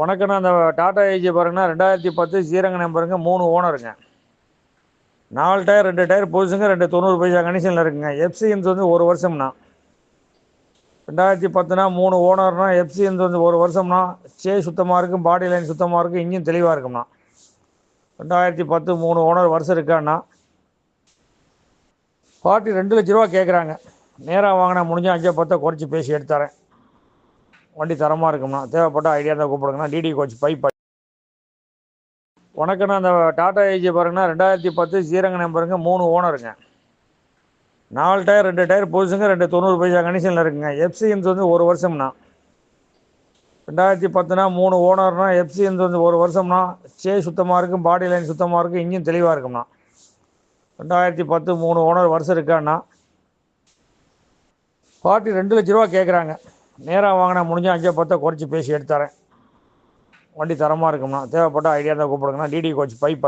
வணக்கண்ணா அந்த டாடா ஏஜி பாருங்கண்ணா ரெண்டாயிரத்தி பத்து ஸ்ரீரங்க நம்பருங்க மூணு ஓனருங்க. நாலு டயர் ரெண்டு டயர் புதுசுங்க ரெண்டு தொண்ணூறு பைசா கண்டிஷனில் இருக்குங்க. எஃப்சிஎன்ஸ் வந்து ஒரு வருஷம்ண்ணா. ரெண்டாயிரத்தி பத்துனா மூணு ஓனர்னா எஃப்சிஎன்ஸ் வந்து ஒரு வருஷம்னா சே சுத்தமாக இருக்கும் பாடி லைன் சுத்தமாக இருக்கும் இன்ஜின் தெளிவாக இருக்கும்னா ரெண்டாயிரத்தி பத்து மூணு ஓனர் வருஷம் இருக்காண்ணா. பார்ட்டி ரெண்டு லட்ச ரூபா கேட்குறாங்க நேராக வாங்கினா முடிஞ்சால் அஞ்சா பத்தை குறைச்சி பேசி எடுத்துறேன் வண்டி தரமாக இருக்கும்ண்ணா தேவைப்பட்ட ஐடியா தான் கூப்பிடுங்கண்ணா. டிடி கோச் பைப் உனக்குண்ணா அந்த டாடா ஏஜி பாருங்கண்ணா. ரெண்டாயிரத்தி பத்து ஸ்ரீரங்க நம்பருங்க. மூணு ஓனருங்க. நாலு டயர் ரெண்டு டயர் புதுசுங்க ரெண்டு தொண்ணூறு பைசா கண்டிஷனில் இருக்குங்க. எஃப்சிஎன்ஸ் வந்து ஒரு வருஷம்ண்ணா. ரெண்டாயிரத்தி பத்துனா மூணு ஓனர்னா எஃப்சிஎன்ஸ் வந்து ஒரு வருஷம்னா சே சுத்தமாக இருக்கும் பாடி லைன் சுத்தமாக இருக்கும் இன்ஜின் தெளிவாக இருக்கும்னா ரெண்டாயிரத்தி பத்து மூணு ஓனர் வருஷம் இருக்காண்ணா பார்ட்டி ரெண்டு லட்ச ரூபா கேட்குறாங்க நேராக வாங்கினா முடிஞ்சால் அஞ்சே பத்தை குறைச்சி பேசி எடுத்துறேன் வண்டி தரமாக இருக்கும்னா. தேவைப்பட்ட ஐடியா தான் கூப்பிடுங்கண்ணா. டிடி கோச் பைப்